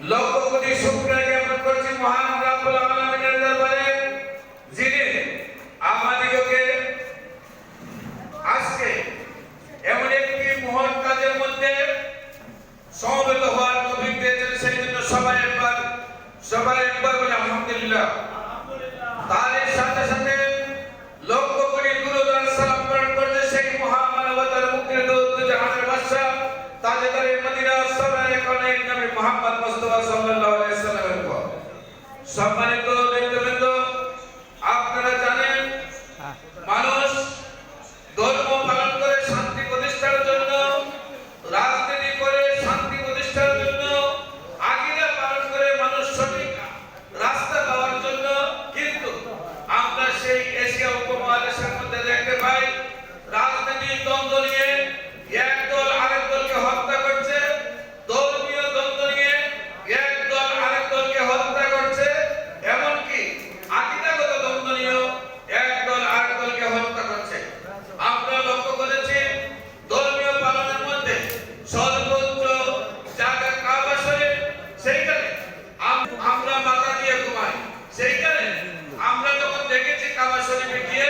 লক্ষ কোটি শুকরিয়া জ্ঞাপন করছি মহান রাব্বুল আলামিনের দরবারে যিনি আমাদিগকে আজকে এমন একটি মহৎ কাজের মধ্যে সমবেত হওয়ার তৌফিক দিয়েছেন সেই জন্য সবাই একবার সবাই একবার বলে আলহামদুলিল্লাহ। তার সাথে সাথে লক্ষ কোটি গুরুদার সালাম প্রেরণ করছে সেই মহামানবতার মুক্তির দূত জাহানের বাদশা তাজেদারে মুহাম্মদ মুস্তাফা সাল্লাল্লাহু আলাইহি সাল্লামের পর সম্মানিত সেইখানে আমরা যখন দেখেছি কাবা শরীফে গিয়ে